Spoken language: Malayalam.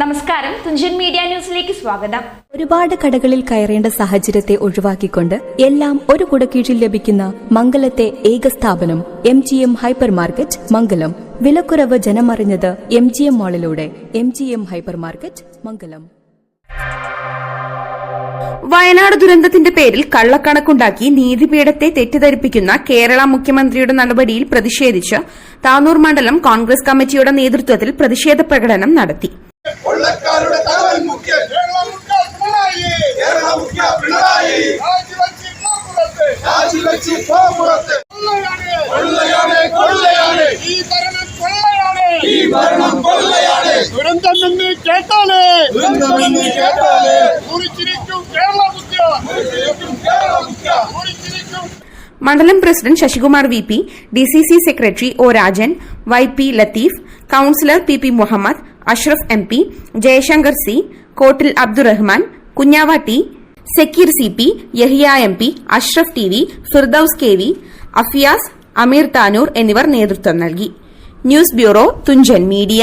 നമസ്കാരം. തുഞ്ചൻ മീഡിയ ന്യൂസിലേക്ക് സ്വാഗതം. ഒരുപാട് കടകളിൽ കയറേണ്ട സാഹചര്യത്തെ ഒഴിവാക്കിക്കൊണ്ട് എല്ലാം ഒരു കുടക്കീഴിൽ ലഭിക്കുന്ന മംഗലത്തെ ഏക സ്ഥാപനം M G M hyper market Mangalam. വിലക്കുറവ് ജനമറിഞ്ഞത് M G M മാളിലൂടെ M G M hyper market Mangalam. Wayanad ദുരന്തത്തിന്റെ പേരിൽ കള്ളക്കണക്കുണ്ടാക്കി നീതിപീഠത്തെ തെറ്റിദ്ധരിപ്പിക്കുന്ന കേരള മുഖ്യമന്ത്രിയുടെ നടപടിയിൽ പ്രതിഷേധിച്ച് താനൂർ മണ്ഡലം കോൺഗ്രസ് കമ്മിറ്റിയുടെ നേതൃത്വത്തിൽ പ്രതിഷേധ പ്രകടനം നടത്തി. പോ പുറത്ത് കൊള്ളയാണ്. കൊള്ളയാണ് കൊള്ളയാണ്. ഈ ഭരണം കൊള്ളയാണ്. ഈ ഭരണം കൊള്ളയാണ്. ദുരന്തം എന്ന് കേട്ടാലേ കേട്ടാൽ. കുറിച്ചിരിക്കും കേരള മുഖ്യ ശരിക്കും കേരള മുഖ്യ കുറിച്ചിരിക്കും മണ്ഡലം president Sasikumar V P D C C secretary O Rajan Y P Latheef councillor P P Muhammad Ashraf M P Jayashankar C കോട്ടിൽ Abdurahman Kunhava T Sakkeer C P Yahiya M P Ashraf T V Firdous K V Afiyas Ameer Tanur എന്നിവർ നേതൃത്വം നൽകി. News bureau Thunchan media.